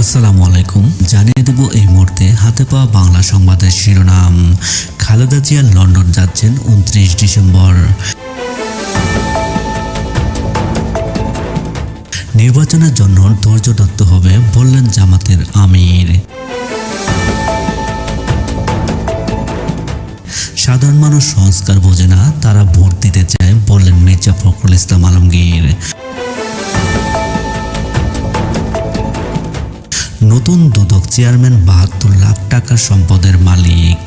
আসসালামু আলাইকুম। জানিয়ে দেব এই মুহূর্তে হাতে পাওয়া বাংলা সংবাদের শিরোনাম। খালেদা জিয়া লন্ডন যাচ্ছেন উনত্রিশ ডিসেম্বর। নির্বাচনের জন্য ধৈর্য ধরতে হবে বললেন জামাতের আমির। সাধারণ মানুষ সংস্কার বোঝে না, তারা ভোট দিতে চায় বললেন মির্জা ফখরুল ইসলাম আলমগীর। নতুন দুদক চেয়ারম্যান বাহাত্তর লাখ টাকার সম্পদের মালিক।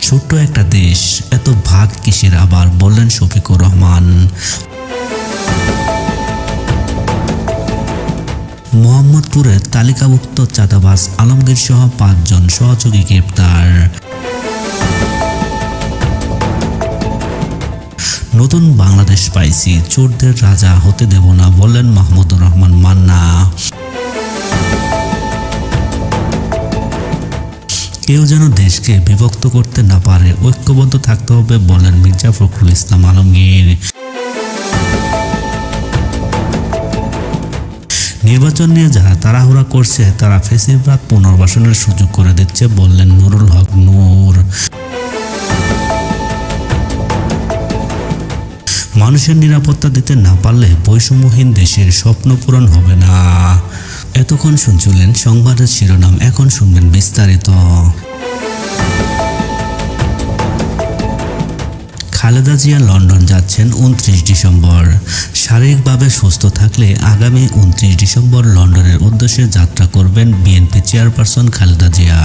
ছোট্ট একটা দেশ, এত ভাগ কিসের আবার বললেন শফিকুর রহমান। মোহাম্মদপুরে তালিকাভুক্ত চাঁদাবাজ আলমগীর সহ পাঁচজন সহযোগী গ্রেপ্তার। নতুন বাংলাদেশ পাইছি, চোরদের রাজা হতে দেব না, বললেন মাহমুদুর রহমান মান্না। কেউ যেন দেশকে বিভক্ত করতে না পারে, ঐক্যবদ্ধ থাকতে হবে বলেন মির্জা ফখরুল ইসলাম আলমগীর। নির্বাচন নিয়ে যারা তাড়াহুড়া করছে, তারা ফেসিবাদ পুনর্বাসনের সুযোগ করে দিচ্ছে, বললেন নুরুল হক নূর। মানুষের নিরাপত্তা দিতে না পারলে বৈষম্যহীন দেশের স্বপ্ন পূরণ হবে না। এতক্ষণ শুনছিলেন সংবাদের শিরোনাম, এখন শুনবেন বিস্তারিত। খালেদা জিয়া লন্ডন যাচ্ছেন উনত্রিশ ডিসেম্বর। শারীরিকভাবে সুস্থ থাকলে আগামী উনত্রিশ ডিসেম্বর লন্ডনের উদ্দেশ্যে যাত্রা করবেন বিএনপি চেয়ারপারসন খালেদা জিয়া।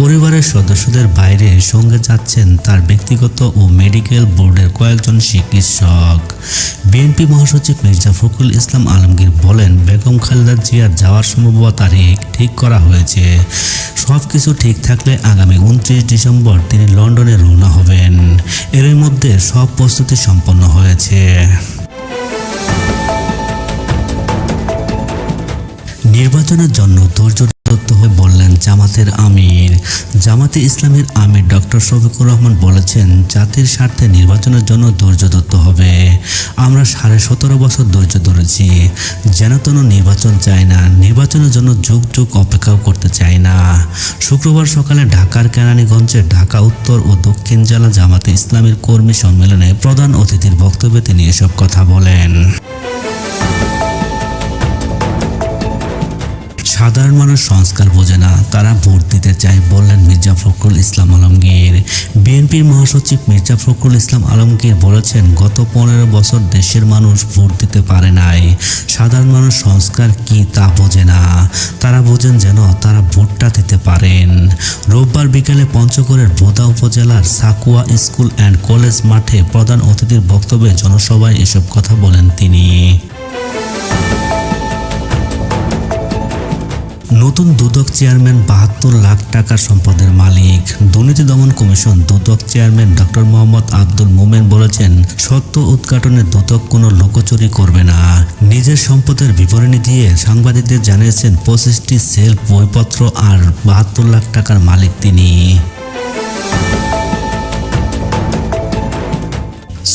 পরিবারের সদস্যদের বাইরে সঙ্গে যাচ্ছেন তার ব্যক্তিগত ও মেডিকেল বোর্ডের কয়েকজন চিকিৎসক। বিএনপি মহাসচিব মির্জা ফখরুল ইসলাম আলমগীর বলেন, বেগম খালেদা জিয়ার যাওয়ার সম্ভাব্য তারিখ ঠিক করা হয়েছে। সব কিছু ঠিক থাকলে আগামী উনত্রিশ ডিসেম্বর তিনি লন্ডনে রওনা হবেন। এরই মধ্যে সব প্রস্তুতি সম্পন্ন হয়েছে। নির্বাচনের জন্য ধৈর্য হবে বললেন, জামাতের আমির। জামাতে ইসলামের আমির ডক্টর শফিকুর রহমান বলেছেন, জাতির স্বার্থে নির্বাচনের জন্য ধৈর্য ধরতে হবে। আমরা সাড়ে সতেরো বছর ধৈর্য ধরেছি। যেন তেন নির্বাচন চাই না, নির্বাচনের জন্য যুগ যুগ অপেক্ষাও করতে চাই না। শুক্রবার সকালে ঢাকার কেরানীগঞ্জে ঢাকা উত্তর ও দক্ষিণ জেলা জামাতে ইসলামের কর্মী সম্মেলনে প্রধান অতিথির বক্তব্যে তিনি এসব কথা বলেন। সাধারণ মানুষ সংস্কার বোঝে না। তারা ভোট দিতে চায়, বললেন মির্জা ফখরুল ইসলাম আলমগীর। বিএনপির মহাসচিব মির্জা ফখরুল ইসলাম আলমগীর বলেছেন, গত পনেরো বছর দেশের মানুষ ভোট দিতে পারে নাই। সাধারণ মানুষ সংস্কার কি তা বোঝে না। তারা বোঝেন যেন তারা ভোটটা দিতে পারেন। রোববার বিকেলে পঞ্চগড়ের বোদা উপজেলার সাকুয়া স্কুল অ্যান্ড কলেজ মাঠে প্রধান অতিথির বক্তব্যে জনসভায় এসব কথা বলেন তিনি। নতুন দুদক চেয়ারম্যান বাহাত্তর লাখ টাকার সম্পদের মালিক। দুর্নীতি দমন commission Dudak chairman doctor Mohammad Abdul Momen বলেছেন, সত্য উদ্ঘাটনে দুদক কোনো লোকচুরি করবে না। নিজের সম্পদের বিবরণী দিয়ে সাংবাদিকদের জানিয়েছেন, পঁচিশটি সেল বইপত্র আর বাহাত্তর লাখ টাকার মালিক তিনি।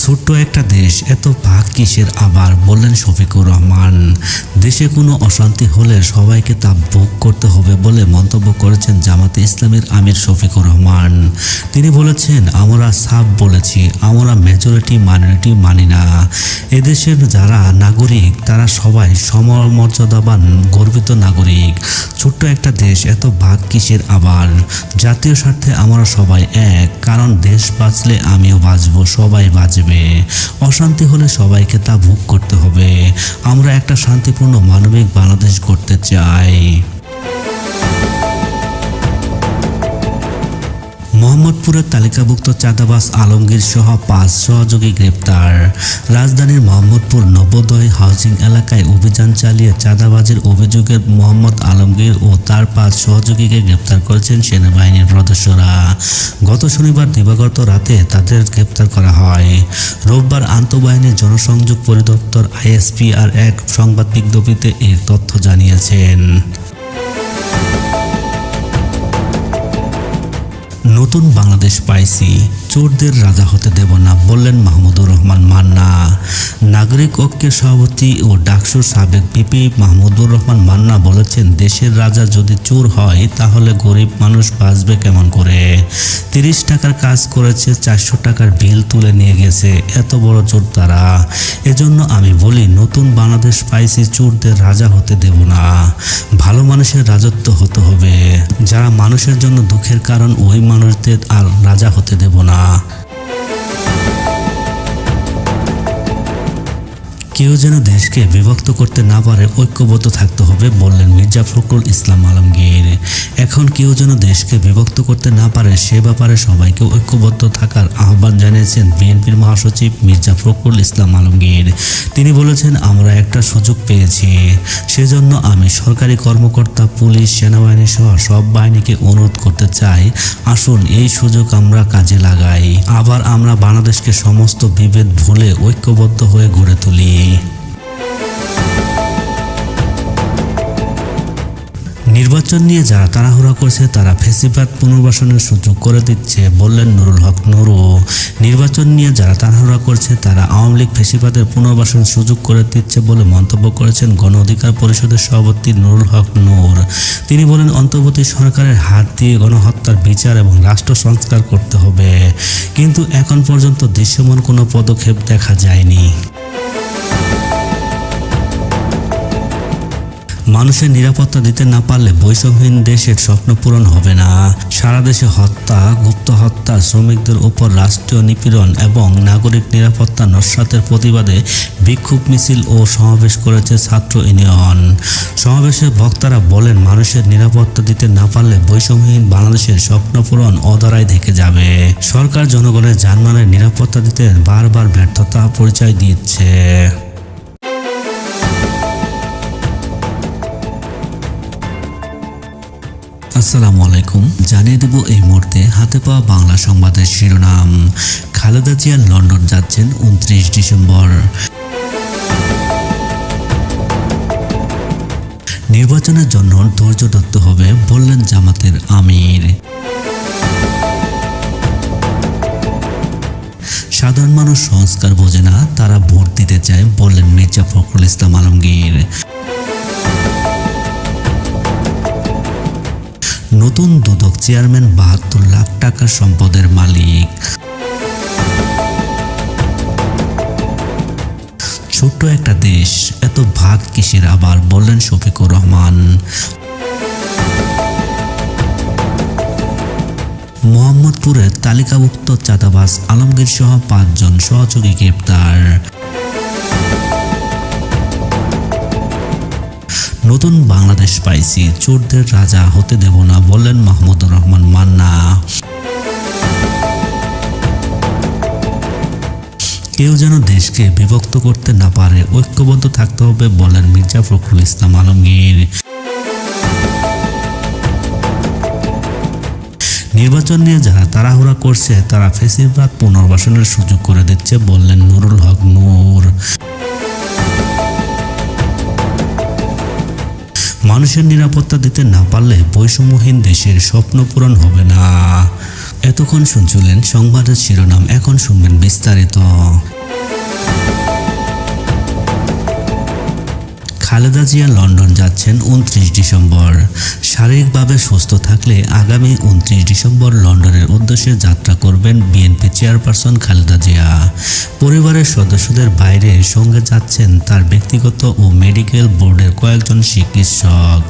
ছোট্ট একটা দেশ, এত ভাগ কিসের আবার? বললেন শফিকুর রহমান। দেশে কোনো অশান্তি হলে সবাইকে তা ভোগ করতে হবে বলে মন্তব্য করেছেন জামাতে ইসলামের আমির শফিকুর রহমান। তিনি বলেছেন, আমরা সাফ বলেছি, আমরা মেজরিটি মাইনরিটি মানি না। এদেশের যারা নাগরিক, তারা সবাই সমমর্যাদাবান গর্বিত নাগরিক। ছোট্ট একটা দেশ, এত ভাগ কিসের আবার? জাতীয় স্বার্থে আমরা সবাই এক, কারণ দেশ বাঁচলে আমিও বাঁচবো, সবাই বাঁচবে। অশান্তি হলে সবাইকে তা ভোগ করতে হবে। আমরা একটা শান্তিপূর্ণ মানবিক বাংলাদেশ করতে চাই। মোহাম্মদপুরের তালিকাভুক্ত চাঁদাবাস আলমগীর সহ পাঁচ সহযোগী গ্রেপ্তার। রাজধানীর মোহাম্মদপুর নবোদয় হাউজিং এলাকায় অভিযান চালিয়ে চাঁদাবাজের অভিযোগে মোহাম্মদ আলমগীর ও তার পাঁচ সহযোগীকে গ্রেপ্তার করেছেন সেনাবাহিনীর সদস্যরা। গত শনিবার দিবাগত রাতে তাদের গ্রেপ্তার করা হয়। রোববার আন্তঃবাহিনী জনসংযোগ পরিদপ্তর আইএসপিআর এক সংবাদ বিজ্ঞপ্তিতে এর তথ্য জানিয়েছেন। নতুন বাংলাদেশ পাইছি। চোরদের রাজা হতে দেব না, বললেন মাহমুদুর রহমান মান্না। নাগরিক ঐক্যের সভাপতি ও ডাকসুর সাবেক পিপি মাহমুদুর রহমান মান্না বলেছেন, দেশের রাজা যদি চোর হয়, তাহলে গরিব মানুষ বাঁচবে কেমন করে? তিরিশ টাকার কাজ করেছে, চারশো টাকার বিল তুলে নিয়ে গেছে, এত বড় চোর তারা। এজন্য আমি বলি, নতুন বাংলাদেশ পাইছি, চোরদের রাজা হতে দেব না। ভালো মানুষের রাজত্ব হতে হবে। যারা মানুষের জন্য দুঃখের কারণ, ওই মানুষদের আর রাজা হতে দেব না। な কেউ যেন দেশকে বিভক্ত করতে না পারে, ঐক্যবদ্ধ থাকতে হবে বললেন মির্জা ফখরুল ইসলাম আলমগীর। এখন কেউ যেন দেশকে বিভক্ত করতে না পারে, সে ব্যাপারে সবাইকে ঐক্যবদ্ধ থাকার আহ্বান জানিয়েছেন বিএনপির মহাসচিব মির্জা ফখরুল ইসলাম আলমগীর। তিনি বলেছেন, আমরা একটা সুযোগ পেয়েছি। সেজন্য আমি সরকারি কর্মকর্তা, পুলিশ, সেনাবাহিনী সহ সব বাহিনীকে অনুরোধ করতে চাই। আসুন, এই সুযোগ আমরা কাজে লাগাই। আবার আমরা বাংলাদেশকে সমস্ত বিভেদ ভুলে ঐক্যবদ্ধ হয়ে গড়ে তুলি। নির্বাচন নিয়ে যারা তাড়াহুড়া করছে, তারা ফেসিবাদ পুনর্বাসনের সুযোগ করে দিচ্ছে, বললেন নুরুল হক নুরু। নির্বাচন নিয়ে যারা তাড়াহুড়া করছে, তারা আওয়ামী লীগ ফেসিবাদের পুনর্বাসন সুযোগ করে দিচ্ছে বলে মন্তব্য করেছেন গণ অধিকার পরিষদের সভাপতি নুরুল হক নূর। তিনি বলেন, অন্তর্বর্তী সরকারের হাত দিয়ে গণহত্যার বিচার এবং রাষ্ট্র সংস্কার করতে হবে। কিন্তু এখন পর্যন্ত দৃশ্যমান কোনো পদক্ষেপ দেখা যায়নি। মানুষের নিরাপত্তা দিতে না পারলে বৈষম্যহীন দেশের স্বপ্ন পূরণ হবে না। সারা দেশে হত্যা, গুপ্ত হত্যা, শ্রমিকদের উপর রাষ্ট্রীয় নিপীড়ন এবং নাগরিক নিরাপত্তা নস্বাতের প্রতিবাদে বিক্ষোভ মিছিল ও সমাবেশ করেছে ছাত্র ইউনিয়ন। সমাবেশে বক্তারা বলেন, মানুষের নিরাপত্তা দিতে না পারলে বৈষম্যহীন বাংলাদেশের স্বপ্ন পূরণ অধরায় থেকে যাবে। সরকার জনগণের যানবাহনের নিরাপত্তা দিতে বারবার ব্যর্থতা পরিচয় দিচ্ছে। আসসালামু আলাইকুম। জানিয়ে দেব এই মুহূর্তে হাতে পাওয়া বাংলা সংবাদের শিরোনাম। খালেদা জিয়া লন্ডন যাচ্ছেন উনত্রিশ ডিসেম্বর। নির্বাচনের জন্য ধৈর্য ধরতে হবে বললেন জামাতের আমির। সাধারণ মানুষ সংস্কার বোঝে না, তারা ভোট দিতে চায় বললেন মির্জা ফখরুল ইসলাম আলমগীর। নতুন দুদক চেয়ারম্যান বাহাত্তর লাখ টাকার সম্পদের মালিক। ছোট্ট একটা দেশ, এত ভাগ কিসের আবার বললেন শফিকুর রহমান। মোহাম্মদপুরের তালিকাভুক্ত চাঁদাবাজ আলমগীর সহ পাঁচজন সহযোগী গ্রেপ্তার। নতুন বাংলাদেশ পাইছি, চোরদের রাজা হতে দেব না বললেন মাহমুদুর রহমান মান্না। কেউ যেন দেশকে বিভক্ত করতে না পারে, ঐক্যবদ্ধ থাকতে হবে বলেন মির্জা ফখরুল ইসলাম আলমগীর। নির্বাচন নিয়ে যারা তাড়াহুড়া করছে, তারা ফেসিবাদ পুনর্বাসনের সুযোগ করে দিচ্ছে বললেন নুরুল হক নূর। মানুষের নিরাপত্তা দিতে না পারলে বৈষম্যহীন দেশের স্বপ্ন পূরণ হবে না। এতক্ষণ শুনছিলেন সংবাদের শিরোনাম, এখন শুনবেন বিস্তারিত। খালেদা জিয়া লন্ডন যাচ্ছেন উনত্রিশ ডিসেম্বর। শারীরিকভাবে সুস্থ থাকলে আগামী উনত্রিশ ডিসেম্বর লন্ডনের উদ্দেশ্যে যাত্রা করবেন বিএনপি চেয়ারপারসন খালেদা জিয়া। পরিবারের সদস্যদের বাইরে সঙ্গে যাচ্ছেন তার ব্যক্তিগত ও মেডিকেল বোর্ডের কয়েকজন চিকিৎসক।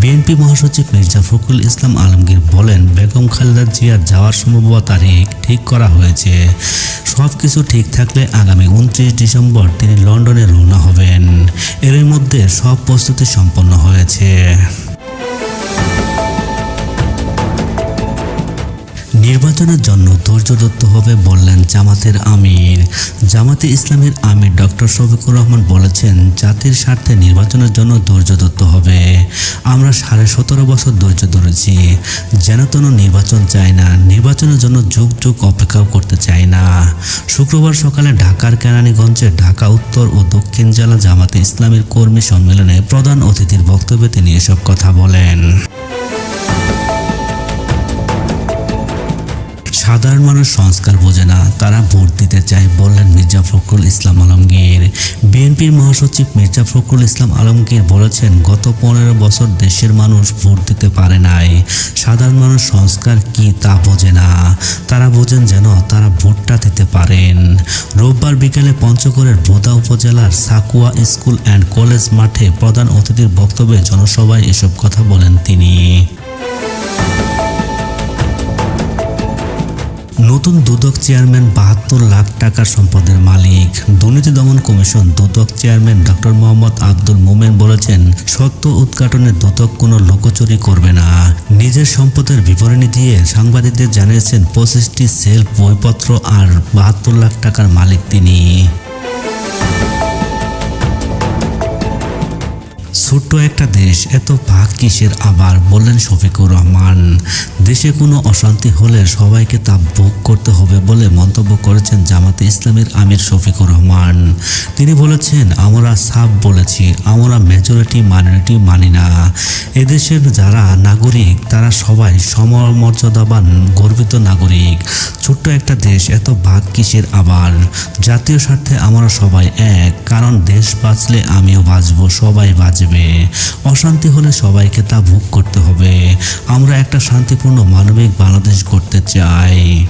বিএনপি মহাসচিব মির্জা ফখরুল ইসলাম আলমগীর বলেন, বেগম খালেদা জিয়ার যাওয়ার সম্ভাব্য তারিখ ঠিক করা হয়েছে। সব কিছু ঠিক থাকলে আগামী উনত্রিশ ডিসেম্বর তিনি লন্ডনে রওনা হবেন। এর মধ্যে সব প্রস্তুতি সম্পন্ন হয়েছে। নির্বাচনের জন্য ধৈর্য ধরতে হবে বললেন জামাতের আমির। জামাতে ইসলামের আমির ডক্টর শফিকুর রহমান বলেছেন, জাতির স্বার্থে নির্বাচনের জন্য ধৈর্য ধরতে হবে। আমরা সাড়ে সতেরো বছর ধৈর্য ধরেছি। যেন তেন নির্বাচন চাই না, নির্বাচনের জন্য যুগ যুগ অপেক্ষাও করতে চাই না। শুক্রবার সকালে ঢাকার কেরানীগঞ্জে ঢাকা উত্তর ও দক্ষিণ জেলা জামাতে ইসলামের কর্মী সম্মেলনে প্রধান অতিথির বক্তব্যে তিনি এসব কথা বলেন। সাধারণ মানুষ সংস্কার বোঝে না। তারা ভোট দিতে চায়, বললেন মির্জা ফখরুল ইসলাম আলমগীর। বিএনপির মহাসচিব মির্জা ফখরুল ইসলাম আলমগীর বলেছেন, গত পনেরো বছর দেশের মানুষ ভোট দিতে পারে নাই। সাধারণ মানুষ সংস্কার কি তা বোঝে না। তারা বোঝেন যেন তারা ভোটটা দিতে পারেন। রোববার বিকেলে পঞ্চগড়ের বোদা উপজেলার সাকুয়া স্কুল অ্যান্ড কলেজ মাঠে প্রধান অতিথির বক্তব্যে জনসভায় এসব কথা বলেন তিনি। নতুন দুদক চেয়ারম্যান বাহাত্তর লাখ টাকার সম্পদের মালিক। দুর্নীতি দমন commission Dudak chairman doctor Mohammad Abdul Momen বলেছেন, সত্য উদ্ঘাটনে দুদক কোনো লোকচুরি করবে না। নিজের সম্পদের বিবরণী দিয়ে সাংবাদিকদের জানিয়েছেন, পঁচিশটি সেল বইপত্র আর বাহাত্তর লাখ টাকার মালিক তিনি। একটা দেশ, এত ভাগ কিসের আবার? বললেন শফিকুর রহমান। দেশে কোনো অশান্তি হলে সবাইকে তা ভোগ করতে হবে বলে মন্তব্য করেছেন জামাতে ইসলামের আমির শফিকুর রহমান। তিনি বলেছেন, আমরা সাফ বলেছি, আমরা মেজরিটি মাইনরিটি মানি না। এদেশের যারা নাগরিক, তারা সবাই সমমর্যাদাবান, গর্বিত নাগরিক। ছোট্ট একটা দেশ, এত ভাগ কিসের আবার? জাতীয় স্বার্থে আমরা সবাই এক, কারণ দেশ বাঁচলে আমিও বাঁচব, সবাই বাঁচবে। অশান্তি হলে সবাইকে তা ভোগ করতে হবে। আমরা একটা শান্তিপূর্ণ মানবিক বাংলাদেশ করতে চাই।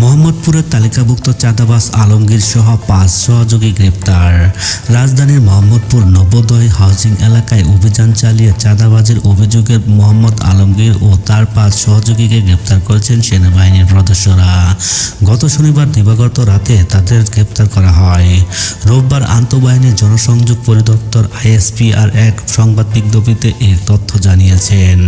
মোহাম্মদপুরের তালিকাভুক্ত চাঁদাবাস আলমগীর সহ পাঁচ সহযোগী গ্রেপ্তার। রাজধানীর মোহাম্মদপুর নবোদয় হাউজিং এলাকায় অভিযান চালিয়ে চাঁদাবাজের অভিযোগে মোহাম্মদ আলমগীর ও তার পাঁচ সহযোগীকে গ্রেপ্তার করেছেন সেনাবাহিনীর সদস্যরা। গত শনিবার দিবাগত রাতে তাদের গ্রেপ্তার করা হয়। রোববার আন্তঃবাহিনী জনসংযোগ পরিদপ্তর আইএসপিআর এক সংবাদ বিজ্ঞপ্তিতে এর তথ্য জানিয়েছেন।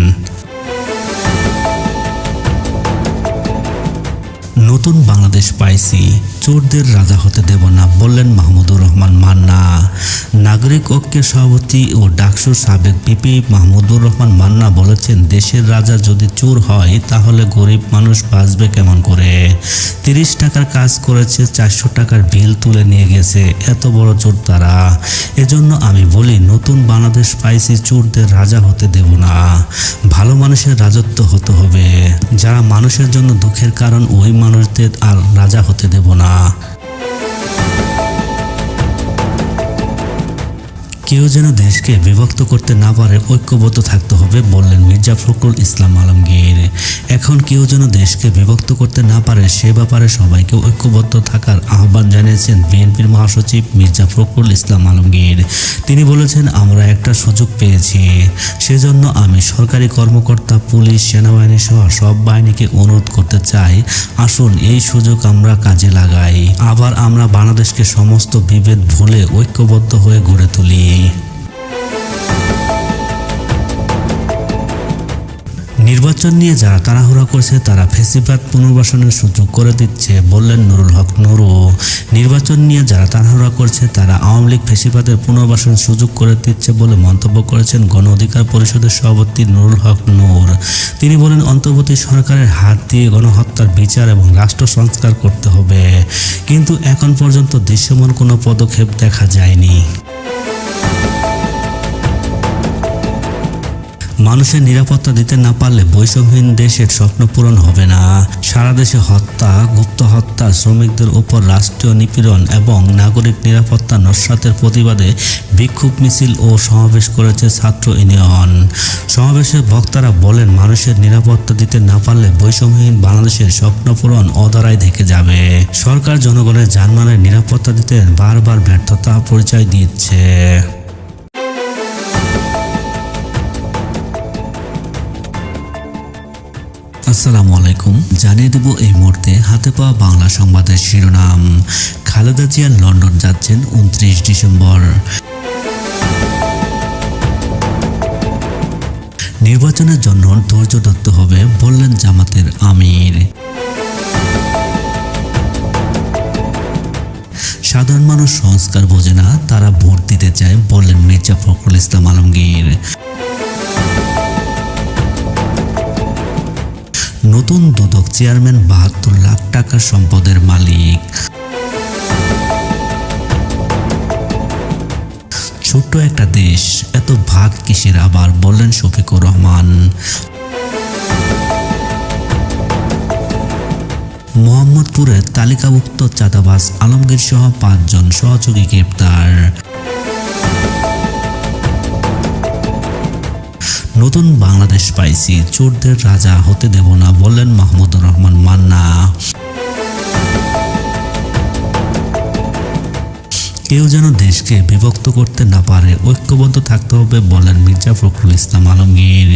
নতুন বাংলাদেশ পাইছি, চোরদের রাজা হতে দেব না, বললেন মাহমুদুর রহমান মান্না। নাগরিক ঐক্যের সভাপতি ও ডাকসুর সাবেক পিপি মাহমুদুর রহমান মান্না বলেছেন, দেশের রাজা যদি চোর হয়, তাহলে গরিব মানুষ বাঁচবে কেমন করে? তিরিশ টাকার কাজ করেছে, চারশো টাকার বিল তুলে নিয়ে গেছে, এত বড় চোর তারা। এজন্য আমি বলি, নতুন বাংলাদেশ পাইছি, চোরদের রাজা হতে দেব না। ভালো মানুষের রাজত্ব হতে হবে। যারা মানুষের জন্য দুঃখের কারণ, ওই মানুষদের আর রাজা হতে দেব না। কেউ যেন দেশকে বিভক্ত করতে না পারে, ঐক্যবদ্ধ থাকতে হবে, বললেন মির্জা ফখরুল ইসলাম আলমগীর। এখন কেউ যেন দেশকে বিভক্ত করতে না পারে, সে ব্যাপারে সবাইকে ঐক্যবদ্ধ থাকার আহ্বান জানিয়েছেন বিএনপির মহাসচিব মির্জা ফখরুল ইসলাম আলমগীর। তিনি বলেছেন, আমরা একটা সুযোগ পেয়েছি। সেজন্য আমি সরকারি কর্মকর্তা, পুলিশ, সেনাবাহিনী সহ সব বাহিনীকে অনুরোধ করতে চাই। আসুন, এই সুযোগ আমরা কাজে লাগাই। আবার আমরা বাংলাদেশকে সমস্ত বিভেদ ভুলে ঐক্যবদ্ধ হয়ে গড়ে তুলি। নির্বাচন নিয়ে যারা তাড়াহুড়া করছে, তারা ফেসিবাদ পুনর্বাসনের সুযোগ করে দিচ্ছে, বললেন নুরুল হক নুরু। নির্বাচন নিয়ে যারা তাড়াহুড়া করছে, তারা আওয়ামী লীগ ফেসিবাদের পুনর্বাসনের সুযোগ করে দিচ্ছে বলে মন্তব্য করেছেন গণ অধিকার পরিষদের সভাপতি নুরুল হক নূর। তিনি বলেন, অন্তর্বর্তী সরকারের হাত দিয়ে গণহত্যার বিচার এবং রাষ্ট্র সংস্কার করতে হবে। কিন্তু এখন পর্যন্ত দৃশ্যমান কোনো পদক্ষেপ দেখা যায়নি। মানুষের নিরাপত্তা দিতে না পারলে বৈষম্যহীন দেশের স্বপ্ন পূরণ হবে না। সারা দেশে হত্যা, গুপ্ত হত্যা, শ্রমিকদের উপর রাষ্ট্রীয় নিপীড়ন এবং নাগরিক নিরাপত্তা নস্বাতের প্রতিবাদে বিক্ষোভ মিছিল ও সমাবেশ করেছে ছাত্র ইউনিয়ন। সমাবেশে বক্তারা বলেন, মানুষের নিরাপত্তা দিতে না পারলে বৈষম্যহীন বাংলাদেশের স্বপ্ন পূরণ অধরাই থেকে যাবে। সরকার জনগণের যানবাহনের নিরাপত্তা দিতে বারবার ব্যর্থতা পরিচয় দিচ্ছে। আসসালামু আলাইকুম। জানিয়ে দেব এই মুহূর্তে হাতে পাওয়া বাংলা সংবাদের শিরোনাম। খালেদা জিয়া লন্ডন যাচ্ছেন উনত্রিশ ডিসেম্বর। নির্বাচনের জন্য ধৈর্য ধরতে হবে বললেন জামাতের আমির। সাধারণ মানুষ সংস্কার বোঝে না, তারা চেয়ারম্যান বাহাত্তর লাখ টাকা সম্পদের মালিক। ছোট্ট একটা দেশ, এত ভাগ কিসের আবার বললেন শফিকুর রহমান। মোহাম্মদপুরের তালিকাভুক্ত চাঁদাবাস আলমগীর সহ পাঁচজন সহযোগী গ্রেপ্তার। নতুন বাংলাদেশ পাইছি, চোরদের রাজা হতে দেব না বললেন মাহমুদুর রহমান মান্না। কেউ যেন দেশকে বিভক্ত করতে না পারে, ঐক্যবদ্ধ থাকতে হবে বলেন মির্জা ফখরুল ইসলাম আলমগীর।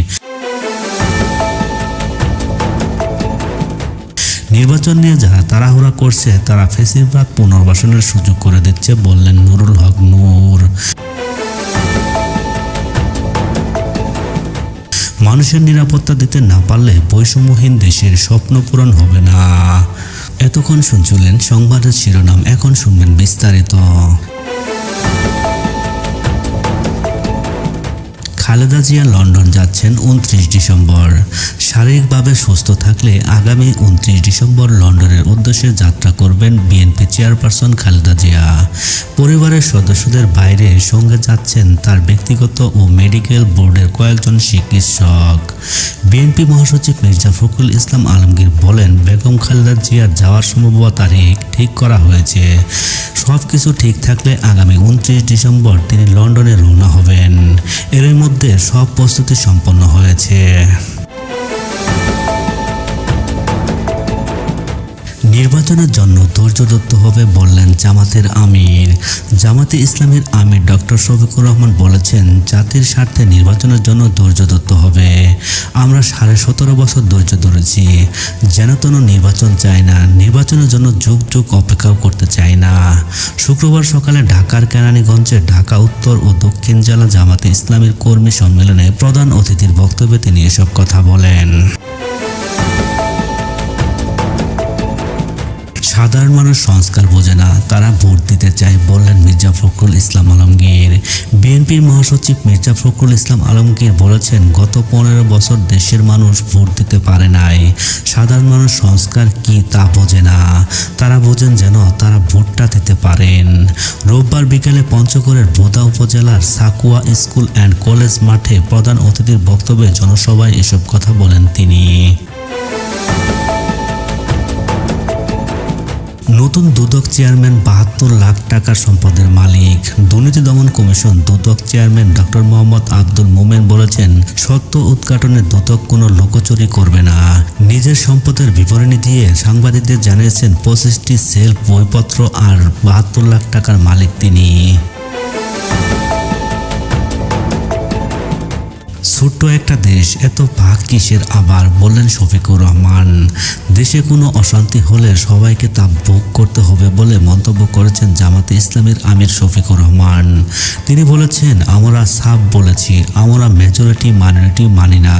নির্বাচন নিয়ে যারা তাড়াহুড়া করছে, তারা ফেসিবাদ পুনর্বাসনের সুযোগ করে দিচ্ছে বললেন নুরুল হক নূর। মানুষের নিরাপত্তা দিতে না পারলে বৈষম্যহীন দেশের স্বপ্ন পূরণ হবে না। এতক্ষণ শুনছিলেন সংবাদের শিরোনাম, এখন শুনবেন বিস্তারিত। খালেদা জিয়া লন্ডন যাচ্ছেন উনত্রিশ ডিসেম্বর। শারীরিকভাবে সুস্থ থাকলে আগামী উনত্রিশ ডিসেম্বর লন্ডনের উদ্দেশ্যে যাত্রা করবেন বিএনপি চেয়ারপারসন খালেদা জিয়া। পরিবারের সদস্যদের বাইরে সঙ্গে যাচ্ছেন তার ব্যক্তিগত ও মেডিকেল বোর্ডের কয়েকজন চিকিৎসক। বিএনপি মহাসচিব মির্জা ফখরুল ইসলাম আলমগীর বলেন, বেগম খালেদা জিয়ার যাওয়ার সম্ভাব্য তারিখ ঠিক করা হয়েছে। সব কিছু ঠিক থাকলে আগামী উনত্রিশ ডিসেম্বর তিনি লন্ডনে রওনা হবেন। এরই মধ্যে সব প্রস্তুতি সম্পন্ন হয়েছে। নির্বাচনের জন্য ধৈর্য ধরতে হবে বললেন জামাতের আমির। জামাতে ইসলামের আমির ডক্টর শফিকুর রহমান বলেছেন, জাতির স্বার্থে নির্বাচনের জন্য ধৈর্য ধরতে হবে। আমরা সাড়ে সতেরো বছর ধৈর্য ধরেছি। যেন তেন নির্বাচন চাই না, নির্বাচনের জন্য যুগ যুগ অপেক্ষাও করতে চাই না। শুক্রবার সকালে ঢাকার কেরানীগঞ্জে ঢাকা উত্তর ও দক্ষিণ জেলা জামাতে ইসলামের কর্মী সম্মেলনে প্রধান অতিথির বক্তব্যে তিনি এসব কথা বলেন। সাধারণ মানুষ সংস্কার বোঝে না। তারা ভোট দিতে চায়, বললেন মির্জা ফখরুল ইসলাম আলমগীর। বিএনপির মহাসচিব মির্জা ফখরুল ইসলাম আলমগীর বলেছেন, গত পনেরো বছর দেশের মানুষ ভোট দিতে পারে নাই। সাধারণ মানুষ সংস্কার কি তা বোঝে না। তারা বোঝেন যেন তারা ভোটটা দিতে পারেন। রোববার বিকেলে পঞ্চগড়ের বোদা উপজেলার সাকুয়া স্কুল অ্যান্ড কলেজ মাঠে প্রধান অতিথির বক্তব্যে জনসভায় এসব কথা বলেন তিনি। নতুন দুদক চেয়ারম্যান বাহাত্তর লাখ টাকার সম্পদের মালিক। দুর্নীতি দমন commission Dudak chairman doctor Mohammad Abdul Momen বলেছেন, সত্য উদ্ঘাটনে দুদক কোনো লোকচুরি করবে না। নিজের সম্পদের বিবরণী দিয়ে সাংবাদিকদের জানিয়েছেন, পঁচিশটি সেল বইপত্র আর বাহাত্তর লাখ টাকার মালিক তিনি। ছোট্ট একটা দেশ, এত ভাগ কিসের আবার? বললেন শফিকুর রহমান। দেশে কোনো অশান্তি হলে সবাইকে তা ভোগ করতে হবে বলে মন্তব্য করেছেন জামাতে ইসলামের আমির শফিকুর রহমান। তিনি বলেছেন, আমরা সাফ বলেছি, আমরা মেজরিটি মাইনরিটি মানি না।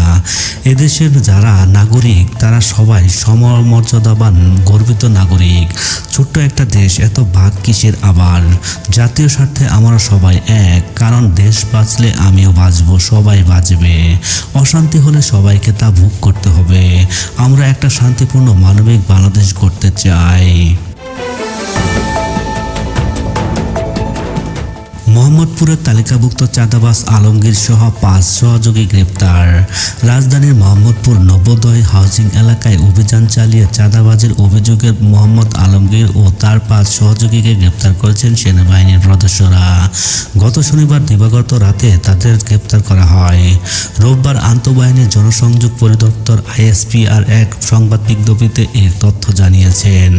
এদেশের যারা নাগরিক, তারা সবাই সমমর্যাদাবান, গর্বিত নাগরিক। ছোট্ট একটা দেশ, এত ভাগ কিসের আবার? জাতীয় স্বার্থে আমরা সবাই এক, কারণ দেশ বাঁচলে আমিও বাঁচবো, সবাই বাঁচবে। অশান্তি হলে সবাইকে তা ভোগ করতে হবে। আমরা একটা শান্তিপূর্ণ মানবিক বাংলাদেশ করতে চাই। মোহাম্মদপুরের তালিকাভুক্ত চাঁদাবাজ আলমগীর সহ পাঁচ সহযোগী গ্রেপ্তার। রাজধানীর মোহাম্মদপুর নবোদয় হাউজিং এলাকায় অভিযান চালিয়ে চাঁদাবাজের অভিযোগে মোহাম্মদ আলমগীর ও তার পাঁচ সহযোগীকে গ্রেপ্তার করেছেন সেনাবাহিনীর সদস্যরা। গত শনিবার দিবাগত রাতে তাদের গ্রেপ্তার করা হয়। রোববার আন্তঃবাহিনীর জনসংযোগ পরিদপ্তর আইএসপিআর এক সংবাদ বিজ্ঞপ্তিতে এর তথ্য জানিয়েছেন।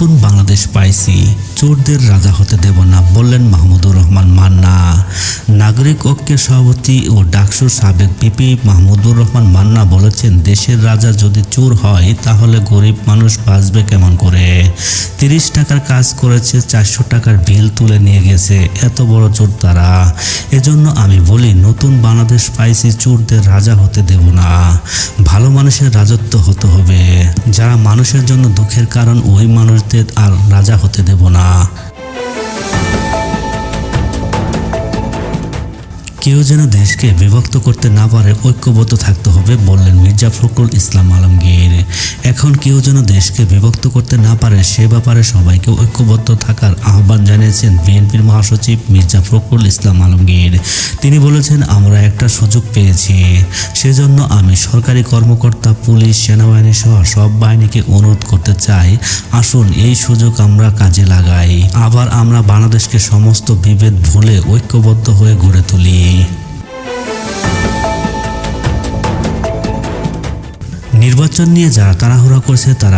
নতুন বাংলাদেশ পাইছি। চোরদের রাজা হতে দেব না, বললেন মাহমুদুর রহমান। মান্না, নাগরিক ঐক্যের সভাপতি ও ডাকসুর সাবেক পিপি মাহমুদুর রহমান মান্না বলেছেন, দেশের রাজা যদি চোর হয়, তাহলে গরিব মানুষ বাঁচবে কেমন করে? তিরিশ টাকার কাজ করেছে, চারশো টাকার বিল তুলে নিয়ে গেছে, এত বড় চোর তারা। এজন্য আমি বলি, নতুন বাংলাদেশ পাইছি, চোরদের রাজা হতে দেব না। ভালো মানুষের রাজত্ব হতে হবে। যারা মানুষের জন্য দুঃখের কারণ, ওই মানুষদের আর রাজা হতে দেব না। 있습니다. কেউ যেন দেশকে বিভক্ত করতে না পারে, ঐক্যবদ্ধ থাকতে হবে বললেন মির্জা ফখরুল ইসলাম আলমগীর। এখন কেউ যেন দেশকে বিভক্ত করতে না পারে, সে ব্যাপারে সবাইকে ঐক্যবদ্ধ থাকার আহ্বান জানিয়েছেন বিএনপির মহাসচিব মির্জা ফখরুল ইসলাম আলমগীর। তিনি বলেছেন, আমরা একটা সুযোগ পেয়েছি। সেজন্য আমি সরকারি কর্মকর্তা, পুলিশ, সেনাবাহিনী সহ সব বাহিনীকে অনুরোধ করতে চাই। আসুন, এই সুযোগ আমরা কাজে লাগাই। আবার আমরা বাংলাদেশকে সমস্ত বিভেদ ভুলে ঐক্যবদ্ধ হয়ে গড়ে তুলি। নির্বাচন নিয়ে যারা তাড়াহুড়া করছে তারা